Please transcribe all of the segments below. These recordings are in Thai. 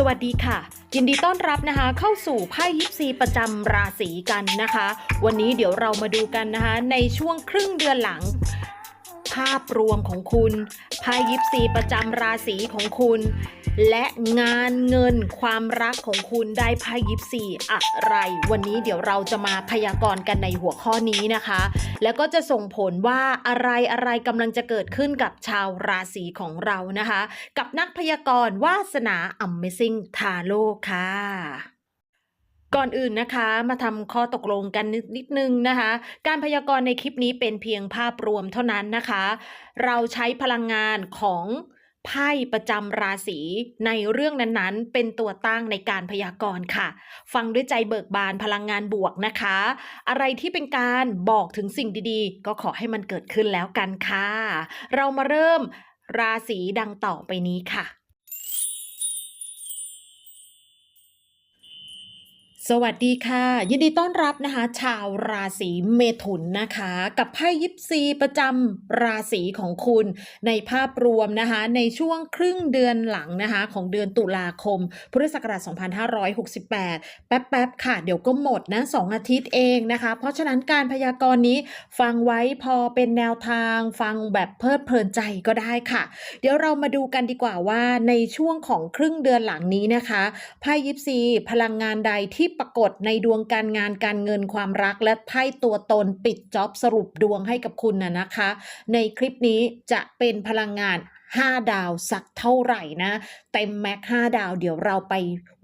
สวัสดีค่ะ ยินดีต้อนรับนะคะ เข้าสู่ไพ่ยิปซีประจำราศีกันนะคะ วันนี้เดี๋ยวเรามาดูกันนะคะ ในช่วงครึ่งเดือนหลัง ภาพรวมของคุณไพ่ยิปซีประจำราศีของคุณ และงานเงินความรักของคุณได้ไพ่ยิปซีอะไร วันนี้เดี๋ยวเราจะมาพยากรณ์กันในหัวข้อนี้นะคะ แล้วก็จะส่งผลว่าอะไรอะไรกำลังจะเกิดขึ้นกับชาวราศีของเรานะคะ กับนักพยากรณ์วาสนา Amazing t a r o ค่ะ ก่อนอื่นนะคะมาทำข้อตกลงกันนิดนึงนะคะ การพยากรณ์ในคลิปนี้เป็นเพียงภาพรวมเท่านั้นนะคะ เราใช้พลังงานของไพ่ประจำราศีในเรื่องนั้นๆ เป็นตัวตั้งในการพยากรณ์ค่ะ ฟังด้วยใจเบิกบานพลังงานบวกนะคะ อะไรที่เป็นการบอกถึงสิ่งดีๆ ก็ขอให้มันเกิดขึ้นแล้วกันค่ะ เรามาเริ่มราศีดังต่อไปนี้ค่ะ สวัสดีค่ะ ยินดีต้อนรับนะคะ ชาวราศีเมถุนนะคะ กับไพ่ยิปซีประจำราศีของคุณ ในภาพรวมนะคะ ในช่วงครึ่งเดือนหลังนะคะ ของเดือนตุลาคม พุทธศักราช 2568 แป๊บๆค่ะ เดี๋ยวก็หมดนะ 2 อาทิตย์เองนะคะ เพราะฉะนั้นการพยากรณ์นี้ฟังไว้พอเป็นแนวทางฟังแบบเพลิดเพลินใจก็ได้ค่ะ เดี๋ยวเรามาดูกันดีกว่าว่าในช่วงของครึ่งเดือนหลังนี้นะคะไพ่ยิปซีพลังงานใดที่ปรากฏในดวงการงานการเงินความรักและไพ่ตัวตนปิดจ็อบสรุปดวงให้กับคุณนะนะคะ ในคลิปนี้จะเป็นพลังงาน 5 ดาวสักเท่าไหร่นะ เต็มแม็ก5ดาวเดี๋ยวเราไป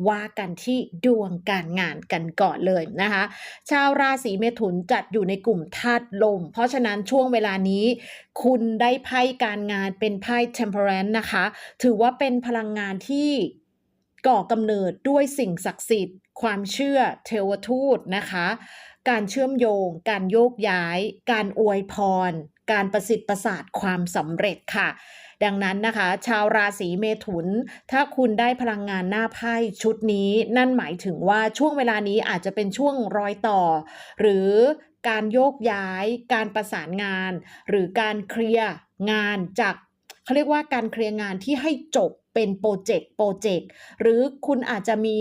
ว่ากันที่ดวงการงานกันก่อนเลยนะคะ ชาวราศีเมถุนจัดอยู่ในกลุ่มธาตุลม เพราะฉะนั้นช่วงเวลานี้ คุณได้ไพ่การงานเป็นไพ่ temperance นะคะ ถือว่าเป็นพลังงานที่ก่อกำเนิดด้วยสิ่งศักดิ์สิทธิ์ ความเชื่อเทวทูตนะคะ การเชื่อมโยง การโยกย้าย การอวยพร การประสิทธิ์ประสาทความสำเร็จค่ะ ดังนั้นนะคะ ชาวราศีเมถุน ถ้าคุณได้พลังงานหน้าไพ่ชุดนี้ นั่นหมายถึงว่าช่วงเวลานี้อาจจะเป็นช่วงรอยต่อ หรือการโยกย้าย การประสานงาน หรือการเคลียร์งานจากเขาเรียกว่าการเคลียร์งานที่ให้จบเป็นโปรเจกต์โปรเจกต์หรือคุณอาจจะมี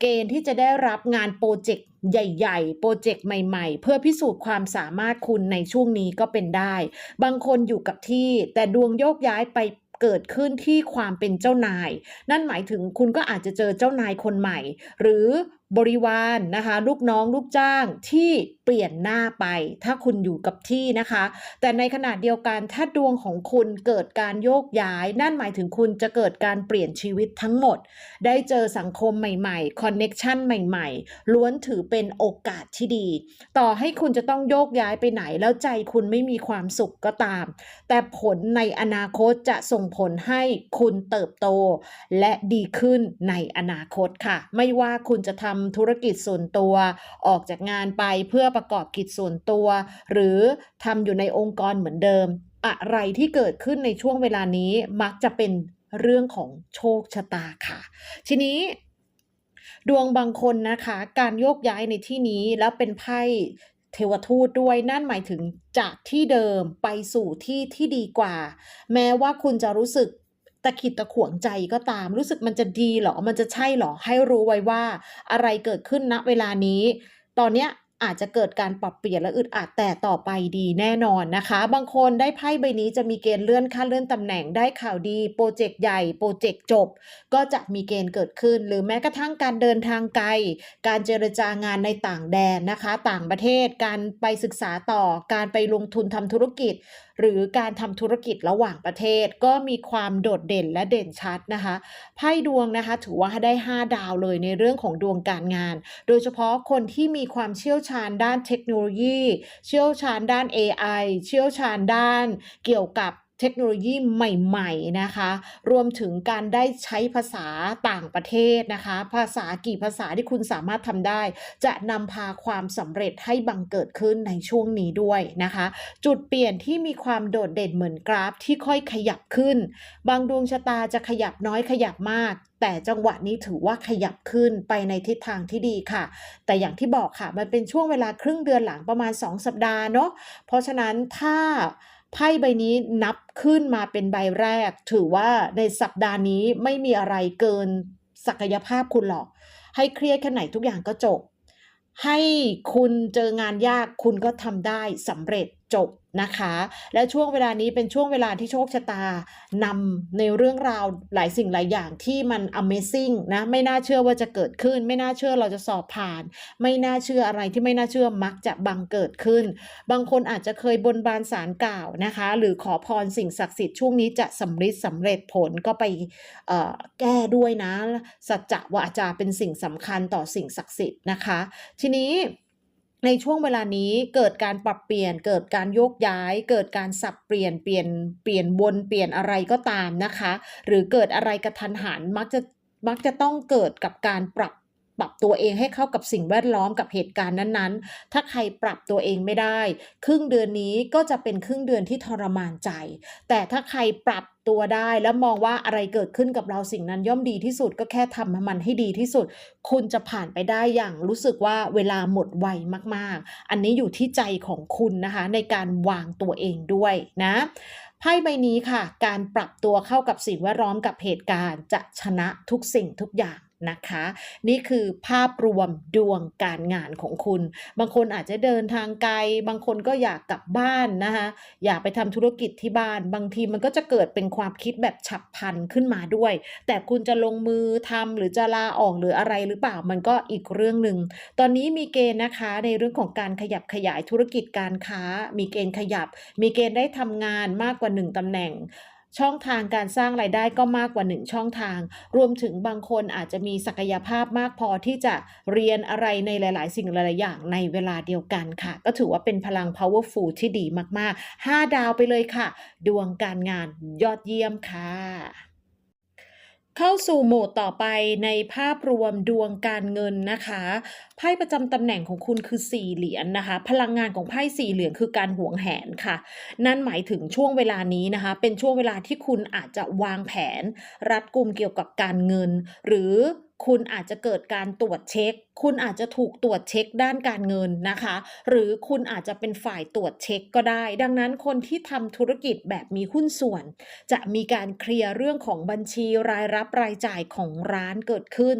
เกณฑ์ที่จะได้รับงานโปรเจกต์ใหญ่ๆ โปรเจกต์ใหม่ๆ เพื่อพิสูจน์ความสามารถคุณในช่วงนี้ก็เป็นได้ บางคนอยู่กับที่ แต่ดวงโยกย้ายไปเกิดขึ้นที่ความเป็นเจ้านาย นั่นหมายถึงคุณก็อาจจะเจอเจ้านายคนใหม่ หรือ บริวารนนะคะ ลูกน้องลูกจ้างที่เปลี่ยนหน้าไป ถ้าคุณอยู่กับที่นะคะ แต่ในขณะเดียวกันถ้าดวงของคุณเกิดการโยกย้าย นั่นหมายถึงคุณจะเกิดการเปลี่ยนชีวิตทั้งหมด ได้เจอสังคมใหม่ๆคอนเน็ชันใหม่ๆ ล้วนถือเป็นโอกาสที่ดี ต่อให้คุณจะต้องโยกย้ายไปไหน แล้วใจคุณไม่มีความสุขก็ตาม แต่ผลในอนาคตจะส่งผลให้คุณเติบโต และดีขึ้นในอนาคตค่ะ ไม่ว่าคุณจะทำธุรกิจส่วนตัว ออกจากงานไปเพื่อประกอบกิจส่วนตัว หรือทำอยู่ในองค์กรเหมือนเดิม อะไรที่เกิดขึ้นในช่วงเวลานี้มักจะเป็นเรื่องของโชคชะตาค่ะ ทีนี้ดวงบางคนนะคะ การโยกย้ายในที่นี้แล้วเป็นไพ่เทวทูตด้วยนั่นหมายถึงจากที่เดิมไปสู่ที่ที่ดีกว่า แม้ว่าคุณจะรู้สึก ตะขิดตะขวงใจก็ตาม รู้สึกมันจะดีเหรอ มันจะใช่เหรอ ให้รู้ไว้ว่าอะไรเกิดขึ้นณเวลานี้ ตอนเนี้ย อาจจะเกิดการปรับเปลี่ยนและอึดอัดแต่ต่อไปดีแน่นอนนะคะ บางคนได้ไพ่ใบนี้จะมีเกณฑ์เลื่อนขั้นเลื่อนตำแหน่งได้ข่าวดี โปรเจกต์ใหญ่โปรเจกต์จบ ก็จะมีเกณฑ์เกิดขึ้น หรือแม้กระทั่งการเดินทางไกล การเจรจางานในต่างแดนนะคะ ต่างประเทศการไปศึกษาต่อการไปลงทุนทำธุรกิจ หรือการทำธุรกิจระหว่างประเทศ ก็มีความโดดเด่นและเด่นชัดนะคะไพ่ดวงนะคะ ถือว่าได้ 5 ดาวเลยในเรื่องของดวงการงาน โดยเฉพาะคนที่มีความเชี่ยวชชาญด้านเทคโนโลยี เชี่ยวชาญด้าน AI เชี่ยวชาญด้านเกี่ยวกับ เทคโนโลยีใหม่ ๆ นะคะ รวมถึงการได้ใช้ภาษาต่างประเทศนะคะ ภาษากี่ภาษาที่คุณสามารถทำได้ จะนำพาความสำเร็จให้บังเกิดขึ้นในช่วงนี้ด้วยนะคะ จุดเปลี่ยนที่มีความโดดเด่นเหมือนกราฟที่ค่อยขยับขึ้น บางดวงชะตาจะขยับน้อยขยับมากแต่จังหวะนี้ถือว่าขยับขึ้นไปในทิศทางที่ดีค่ะ แต่อย่างที่บอกค่ะ มันเป็นช่วงเวลาครึ่งเดือนหลังประมาณ 2 สัปดาห์เนาะ เพราะฉะนั้นถ้า ไพ่ใบนี้นับขึ้นมาเป็นใบแรก ถือว่าในสัปดาห์นี้ไม่มีอะไรเกินศักยภาพคุณหรอก ให้เครียดแค่ไหนทุกอย่างก็จบ ให้คุณเจองานยากคุณก็ทำได้สำเร็จ จบนะคะ และช่วงเวลานี้เป็นช่วงเวลาที่โชคชะตานำในเรื่องราวหลายสิ่งหลายอย่างที่มัน Amazing นะไม่น่าเชื่อว่าจะเกิดขึ้น ไม่น่าเชื่อเราจะสอบผ่าน ไม่น่าเชื่ออะไรที่ไม่น่าเชื่อมักจะบังเกิดขึ้น บางคนอาจจะเคยบนบานสารกล่าวนะคะ หรือขอพรสิ่งศักดิ์สิทธิ์ช่วงนี้จะสำเร็จสำเร็จผลก็ไปแก้ด้วยนะสัจจะวาจาเป็นสิ่งสำคัญต่อสิ่งศักดิ์สิทธิ์นะคะ ทีนี้ ในช่วงเวลานี้เกิดการปรับเปลี่ยน เกิดการโยกย้าย เกิดการสับเปลี่ยนเปลี่ยนเปลี่ยนวนเปลี่ยนอะไรก็ตามนะคะ หรือเกิดอะไรกระทันหันมักจะมักจะต้องเกิดกับการปรับ ปรับตัวเองให้เข้ากับสิ่งแวดล้อมกับเหตุการณ์นั้นๆ ถ้าใครปรับตัวเองไม่ได้ ครึ่งเดือนนี้ก็จะเป็นครึ่งเดือนที่ทรมานใจ แต่ถ้าใครปรับตัวได้แล้วมองว่าอะไรเกิดขึ้นกับเราสิ่งนั้นย่อมดีที่สุดก็แค่ทำให้มันให้ดีที่สุด คุณจะผ่านไปได้อย่างรู้สึกว่าเวลาหมดไวมากๆ อันนี้อยู่ที่ใจของคุณนะคะในการวางตัวเองด้วยนะไพ่ใบนี้ค่ะ การปรับตัวเข้ากับสิ่งแวดล้อมกับเหตุการณ์ จะชนะทุกสิ่งทุกอย่าง นะคะ นี่คือภาพรวมดวงการงานของคุณ บางคนอาจจะเดินทางไกล บางคนก็อยากกลับบ้านนะคะอยากไปทำธุรกิจที่บ้าน บางทีมันก็จะเกิดเป็นความคิดแบบฉับพลันขึ้นมาด้วย แต่คุณจะลงมือทำหรือจะลาออกหรืออะไรหรือเปล่ามันก็อีกเรื่องหนึ่งตอนนี้มีเกณฑ์นะคะในเรื่องของการขยับขยายธุรกิจการค้า มีเกณฑ์ขยับ มีเกณฑ์ได้ทำงานมากกว่า 1ตำแหน่ง ช่องทางการสร้างรายได้ก็มากกว่า 1 ช่องทาง รวมถึงบางคนอาจจะมีศักยภาพมากพอที่จะเรียนอะไรในหลาย ๆ สิ่งหลาย ๆ อย่างในเวลาเดียวกันค่ะ ก็ถือว่าเป็นพลัง powerful ที่ดีมาก ๆ 5 ดาวไปเลยค่ะ ดวงการงานยอดเยี่ยมค่ะ เข้าสู่โหมดต่อไปในภาพรวมดวงการเงินนะคะไพ่ประจำตำแหน่งของคุณคือสี่เหรียญนะคะ พลังงานของไพ่สี่เหรียญคือการหวงแหนค่ะ นั่นหมายถึงช่วงเวลานี้นะคะ เป็นช่วงเวลาที่คุณอาจจะวางแผน รัดกุมเกี่ยวกับการเงิน หรือ คุณอาจจะเกิดการตรวจเช็ค คุณอาจจะถูกตรวจเช็คด้านการเงินนะคะ หรือคุณอาจจะเป็นฝ่ายตรวจเช็คก็ได้ ดังนั้นคนที่ทำธุรกิจแบบมีหุ้นส่วน จะมีการเคลียร์เรื่องของบัญชีรายรับรายจ่ายของร้านเกิดขึ้น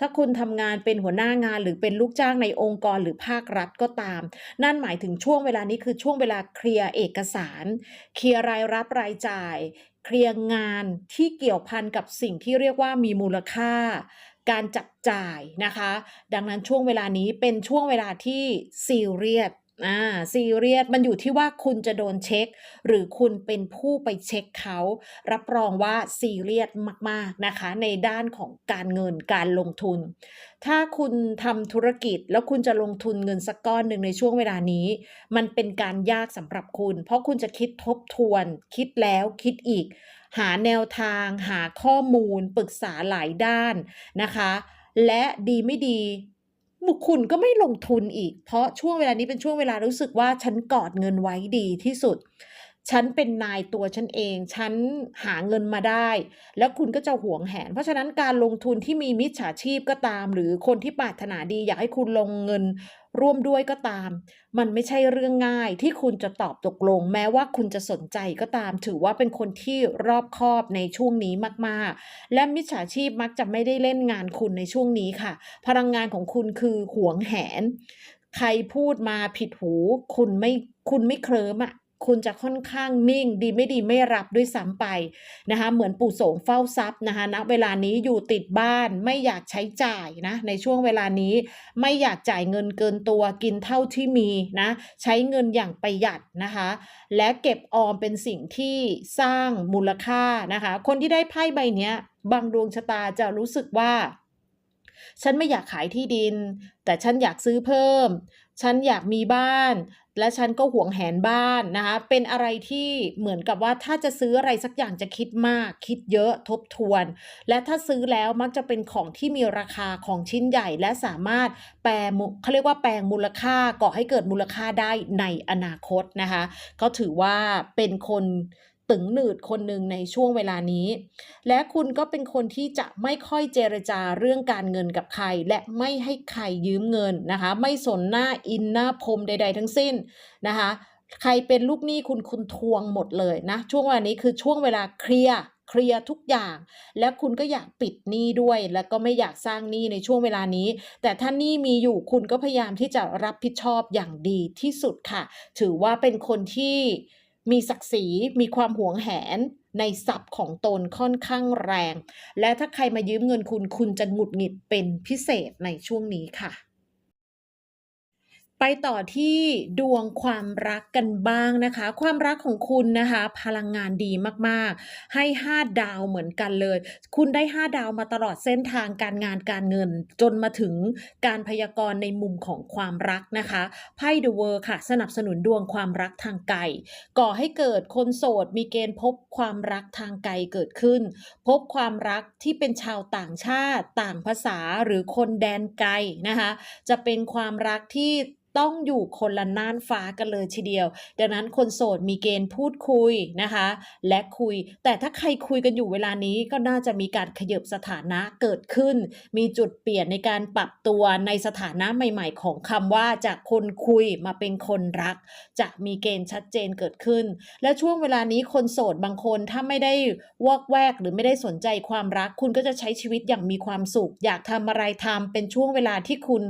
ถ้าคุณทำงานเป็นหัวหน้างานหรือเป็นลูกจ้างในองค์กรหรือภาครัฐก็ตาม นั่นหมายถึงช่วงเวลานี้คือช่วงเวลาเคลียร์เอกสาร เคลียร์รายรับรายจ่ายเคลียร์งานที่เกี่ยวพันกับสิ่งที่เรียกว่ามีมูลค่า การจับจ่ายนะคะ ดังนั้นช่วงเวลานี้เป็นช่วงเวลาที่ซีเรียสอ่าซีเรียสมันอยู่ที่ว่าคุณจะโดนเช็ค หรือคุณเป็นผู้ไปเช็คเขา รับรองว่าซีเรียสมากๆนะคะ ในด้านของการเงินการลงทุน ถ้าคุณทำธุรกิจแล้วคุณจะลงทุนเงินสักก้อนหนึ่งในช่วงเวลานี้ มันเป็นการยากสำหรับคุณ เพราะคุณจะคิดทบทวน คิดแล้วคิดอีก หาแนวทาง หาข้อมูล ปรึกษาหลายด้านนะคะ และดีไม่ดีบุคคุณก็ไม่ลงทุนอีก เพราะช่วงเวลานี้เป็นช่วงเวลารู้สึกว่าฉันกอดเงินไว้ดีที่สุด ฉันเป็นนายตัวฉันเอง ฉันหาเงินมาได้ แล้วคุณก็จะหวงแหน เพราะฉะนั้นการลงทุนที่มีมิจฉาชีพก็ตาม หรือคนที่ปรารถนาดี อยากให้คุณลงเงินร่วมด้วยก็ตาม มันไม่ใช่เรื่องง่ายที่คุณจะตอบตกลง แม้ว่าคุณจะสนใจก็ตาม ถือว่าเป็นคนที่รอบคอบในช่วงนี้มากๆ และมิจฉาชีพมักจะไม่ได้เล่นงานคุณในช่วงนี้ค่ะ พลังงานของคุณคือหวงแหน ใครพูดมาผิดหู คุณไม่คุณไม่เคลิ้มอะ คุณจะค่อนข้างนิ่ง ดีไม่ดีไม่รับด้วยซ้ำไปนะคะเหมือนปู่โสมเฝ้าทรัพย์นะคะณเวลานี้อยู่ติดบ้านไม่อยากใช้จ่ายนะในช่วงเวลานี้ไม่อยากจ่ายเงินเกินตัวกินเท่าที่มีนะใช้เงินอย่างประหยัดนะคะ และเก็บออมเป็นสิ่งที่สร้างมูลค่านะคะคนที่ได้ไพ่ใบนี้บางดวงชะตาจะรู้สึกว่า ฉันไม่อยากขายที่ดิน แต่ฉันอยากซื้อเพิ่ม ฉันอยากมีบ้าน และฉันก็หวงแหนบ้านนะคะ เป็นอะไรที่เหมือนกับว่าถ้าจะซื้ออะไรสักอย่างจะคิดมาก คิดเยอะทบทวน และถ้าซื้อแล้วมักจะเป็นของที่มีราคาของชิ้นใหญ่และสามารถแปลมุเขาเรียกว่าแปลงมูลค่าก่อให้เกิดมูลค่าได้ในอนาคตนะคะ ก็ถือว่าเป็นคน ตึงหนืดคนหนึ่งในช่วงเวลานี้ และคุณก็เป็นคนที่จะไม่ค่อยเจรจาเรื่องการเงินกับใคร และไม่ให้ใครยืมเงินนะคะ ไม่สนหน้าอินหน้าพรมใด ๆ ทั้งสิ้นนะคะใครเป็นลูกหนี้คุณคุณทวงหมดเลยนะ ช่วงเวลานี้คือช่วงเวลาเคลียร์เคลียร์ทุกอย่าง และคุณก็อยากปิดหนี้ด้วย แล้วก็ไม่อยากสร้างหนี้ในช่วงเวลานี้ แต่ถ้าหนี้มีอยู่คุณก็พยายามที่จะรับผิดชอบอย่างดีที่สุดค่ะ ถือว่าเป็นคนที่ มีศักดิ์ศรีมีความหวงแหนในทรัพย์ของตนค่อนข้างแรง และถ้าใครมายืมเงินคุณคุณจะหงุดหงิดเป็นพิเศษในช่วงนี้ค่ะ ไปต่อที่ดวงความรักกันบ้างนะคะ ความรักของคุณนะคะ พลังงานดีมากๆ ให้ 5 ดาวเหมือนกันเลย คุณได้ 5 ดาวมาตลอดเส้นทางการงานการเงิน จนมาถึงการพยากรณ์ในมุมของความรักนะคะไพ่ The World ค่ะ สนับสนุนดวงความรักทางไกลก่อให้เกิดคนโสดมีเกณฑ์พบความรักทางไกลเกิดขึ้น พบความรักที่เป็นชาวต่างชาติ ต่างภาษาหรือคนแดนไกลนะคะ จะเป็นความรักที่ต้องอยู่คนละน่านฟ้ากันเลยทีเดียว ดังนั้นคนโสดมีเกณฑ์พูดคุยนะคะ และคุย แต่ถ้าใครคุยกันอยู่เวลานี้ก็น่าจะมีการขยบสถานะเกิดขึ้น มีจุดเปลี่ยนในการปรับตัวในสถานะใหม่ ๆ ของคำว่าจากคนคุยมาเป็นคนรัก จะมีเกณฑ์ชัดเจนเกิดขึ้น และช่วงเวลานี้คนโสดบางคนถ้าไม่ได้วอกแวกหรือไม่ได้สนใจความรัก คุณก็จะใช้ชีวิตอย่างมีความสุข อยากทำอะไรทำเป็นช่วงเวลาที่คุณ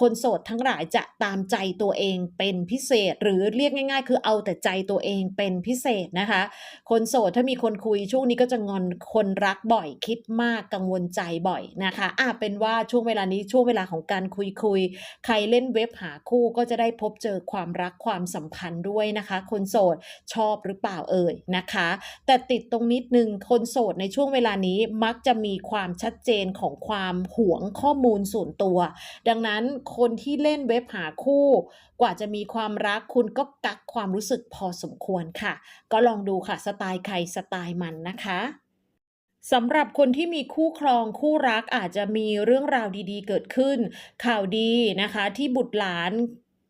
คนโสดทั้งหลายจะตามใจตัวเองเป็นพิเศษ หรือเรียกง่าย ๆ คือเอาแต่ใจตัวเองเป็นพิเศษนะคะ คนโสดถ้ามีคนคุยช่วงนี้ก็จะงอนคนรักบ่อยคิดมากกังวลใจบ่อยนะคะอะเป็นว่าช่วงเวลานี้ช่วงเวลาของการคุยคุยใครเล่นเว็บหาคู่ก็จะได้พบเจอความรักความสัมพันธ์ด้วยนะคะ คนโสดชอบหรือเปล่าเอ่ยนะคะ แต่ติดตรงนิดนึงคนโสดในช่วงเวลานี้มักจะมีความชัดเจนของความหวงข้อมูลส่วนตัว ดังนั้นคนที่เล่นเว็บหาคู่กว่าจะมีความรักคุณก็กักความรู้สึกพอสมควรค่ะ ก็ลองดูค่ะสไตล์ใครสไตล์มันนะคะสำหรับคนที่มีคู่ครองคู่รักอาจจะมีเรื่องราวดีๆ เกิดขึ้น ข่าวดีนะคะ ที่บุตรหลาน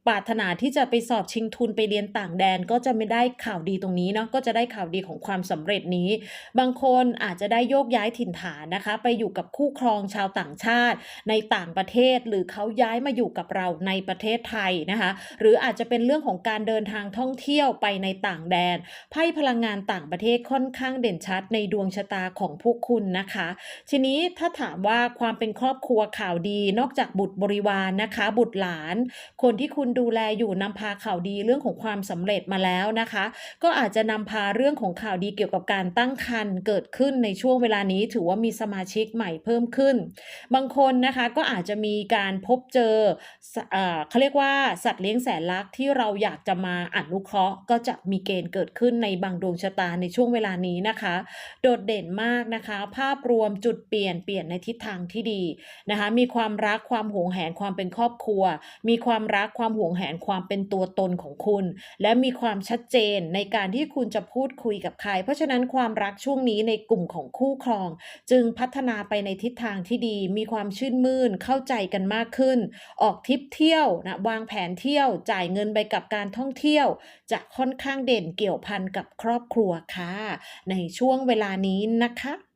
ปรารถนาที่จะไปสอบชิงทุนไปเรียนต่างแดนก็จะไม่ได้ข่าวดีตรงนี้เนาะก็จะได้ข่าวดีของความสำเร็จนี้ บางคนอาจจะได้โยกย้ายถิ่นฐานนะคะ ไปอยู่กับคู่ครองชาวต่างชาติ ในต่างประเทศหรือเขาย้ายมาอยู่กับเราในประเทศไทยนะคะ หรืออาจจะเป็นเรื่องของการเดินทางท่องเที่ยวไปในต่างแดนไพ่พลังงานต่างประเทศค่อนข้างเด่นชัดในดวงชะตาของพวกคุณนะคะ ทีนี้ถ้าถามว่าความเป็นครอบครัวข่าวดี นอกจากบุตรบริวารนนะคะ บุตรหลาน คนที่คุณดูแลอยู่นำพาข่าวดีเรื่องของความสำเร็จมาแล้วนะคะ ก็อาจจะนำพาเรื่องของข่าวดีเกี่ยวกับการตั้งครรภ์เกิดขึ้นในช่วงเวลานี้ถือว่ามีสมาชิกใหม่เพิ่มขึ้น บางคนนะคะก็อาจจะมีการพบเจอเอ่อเขาเรียกว่าสัตว์เลี้ยงแสนรักที่เราอยากจะมาอนุเคราะห์ ก็จะมีเกณฑ์เกิดขึ้นในบางดวงชะตาในช่วงเวลานี้นะคะ โดดเด่นมากนะคะ ภาพรวมจุดเปลี่ยนเปลี่ยนในทิศทางที่ดีนะคะ มีความรักความหวงแหนความเป็นครอบครัว มีความรักความหวงแหนความเป็นตัวตนของคุณ และมีความชัดเจนในการที่คุณจะพูดคุยกับใคร เพราะฉะนั้นความรักช่วงนี้ในกลุ่มของคู่ครอง จึงพัฒนาไปในทิศทางที่ดี มีความชื่นมื่นเข้าใจกันมากขึ้น ออกทริปเที่ยวนะวางแผนเที่ยว จ่ายเงินไปกับการท่องเที่ยว จะค่อนข้างเด่นเกี่ยวพันกับครอบครัวค่ะในช่วงเวลานี้นะคะ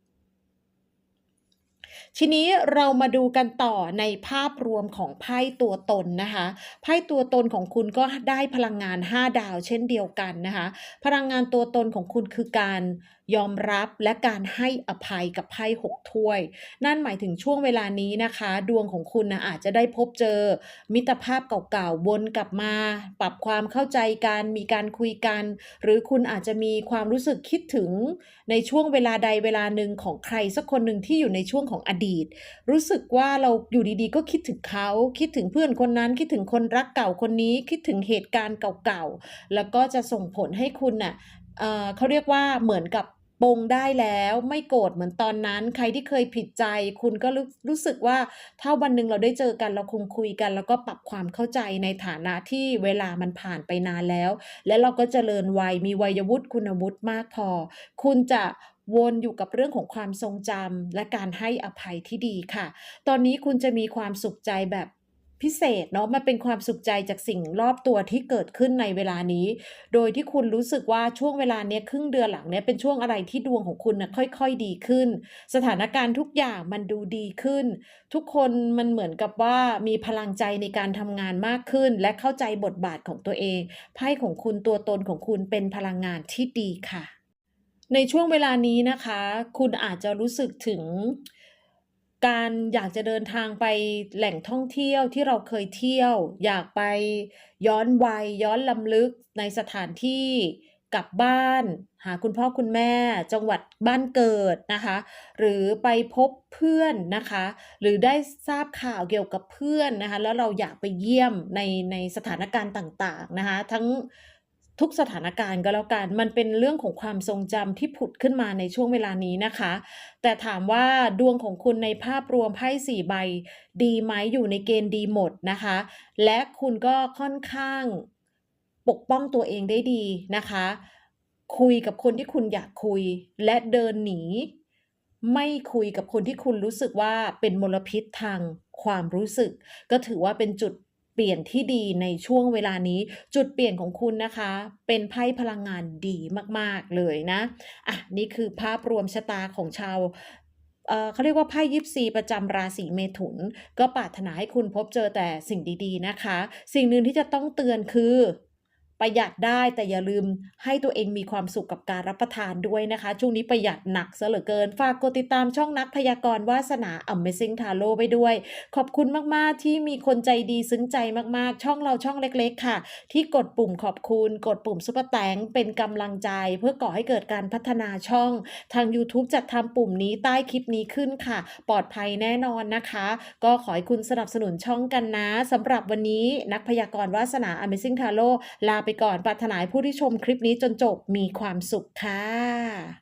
ทีนี้เรามาดูกันต่อในภาพรวมของไพ่ตัวตนนะคะไพ่ตัวตนของคุณก็ได้พลังงาน 5 ดาวเช่นเดียวกันนะคะ พลังงานตัวตนของคุณคือการ ยอมรับและการให้อภัยกับไพ่หกถ้วย นั่นหมายถึงช่วงเวลานี้นะคะ ดวงของคุณนะอาจจะได้พบเจอ มิตรภาพเก่าๆวนกลับมา ปรับความเข้าใจกันมีการคุยกัน หรือคุณอาจจะมีความรู้สึกคิดถึงในช่วงเวลาใดเวลาหนึ่งของใครสักคนหนึ่งที่อยู่ในช่วงของอดีต รู้สึกว่าเราอยู่ดีๆ ก็คิดถึงเขา คิดถึงเพื่อนคนนั้นคิดถึงคนรักเก่าคนนี้คิดถึงเหตุการณ์เก่าๆแล้วก็จะส่งผลให้คุณน่ะเอ่อเขาเรียกว่าเหมือนกับ ปลงได้แล้วไม่โกรธเหมือนตอนนั้น ใครที่เคยผิดใจ คุณก็รู้รู้สึกว่าถ้าวันหนึ่งเราได้เจอกันเราคงคุยกัน แล้วก็ปรับความเข้าใจในฐานะที่เวลามันผ่านไปนานแล้ว และเราก็เจริญวัยมีวัยวุฒิคุณวุฒิมากพอ คุณจะวนอยู่กับเรื่องของความทรงจำและการให้อภัยที่ดีค่ะ ตอนนี้คุณจะมีความสุขใจแบบ พิเศษเนาะมันเป็นความสุขใจจากสิ่งรอบตัวที่เกิดขึ้นในเวลานี้ โดยที่คุณรู้สึกว่าช่วงเวลาเนี้ยครึ่งเดือนหลังเนี้ยเป็นช่วงอะไรที่ดวงของคุณนะค่อย ๆ ดีขึ้น สถานการณ์ทุกอย่างมันดูดีขึ้น ทุกคนมันเหมือนกับว่ามีพลังใจในการทำงานมากขึ้น และเข้าใจบทบาทของตัวเองไพ่ของคุณตัวตนของคุณเป็นพลังงานที่ดีค่ะ ในช่วงเวลานี้นะคะ คุณอาจจะรู้สึกถึง การอยากจะเดินทางไปแหล่งท่องเที่ยวที่เราเคยเที่ยว อยากไปย้อนวัยย้อนรำลึกในสถานที่กลับบ้าน หาคุณพ่อคุณแม่ จังหวัดบ้านเกิดนะคะ หรือไปพบเพื่อนนะคะ หรือได้ทราบข่าวเกี่ยวกับเพื่อนนะคะ แล้วเราอยากไปเยี่ยมในในสถานการณ์ต่างๆนะคะ ทั้ง ทุกสถานการณ์ก็แล้วกัน มันเป็นเรื่องของความทรงจำที่ผุดขึ้นมาในช่วงเวลานี้นะคะ แต่ถามว่าดวงของคุณในภาพรวมไพ่4ใบ ดีไหมอยู่ในเกณฑ์ดีหมดนะคะ และคุณก็ค่อนข้างปกป้องตัวเองได้ดีนะคะ คุยกับคนที่คุณอยากคุย และเดินหนี ไม่คุยกับคนที่คุณรู้สึกว่าเป็นมลพิษทางความรู้สึก ก็ถือว่าเป็นจุด เปลี่ยนที่ดีในช่วงเวลานี้ จุดเปลี่ยนของคุณนะคะ เป็นไพ่พลังงานดีมาก ๆ เลยนะอะนี่คือภาพรวมชะตาของชาวเออเขาเรียกว่าไพ่ยิปซีประจำราศีเมถุน ก็ปรารถนาให้คุณพบเจอแต่สิ่งดีๆนะคะ สิ่งหนึ่งที่จะต้องเตือนคือ ประหยัดได้แต่อย่าลืมให้ตัวเองมีความสุขกับการรับประทานด้วยนะคะ ช่วงนี้ประหยัดหนักเสียเหลือเกิน ฝากกดติดตามช่องนักพยากรณ์วาสนา Amazing Tarot ไปด้วย ขอบคุณมากๆที่มีคนใจดีซึ้งใจมากๆ ช่องเราช่องเล็กๆ ค่ะ ที่กดปุ่มขอบคุณ กดปุ่มซุปเปอร์แตงเป็นกำลังใจ เพื่อก่อให้เกิดการพัฒนาช่อง ทางยูทูบจัดทำปุ่มนี้ใต้คลิปนี้ขึ้นค่ะ ปลอดภัยแน่นอนนะคะ ก็ขอให้คุณสนับสนุนช่องกันนะสำหรับวันนี้นักพยากรณ์วาสนา Amazing Tarot ลาไปก่อนปรารถนาผู้ที่ชมคลิปนี้จนจบมีความสุขค่ะ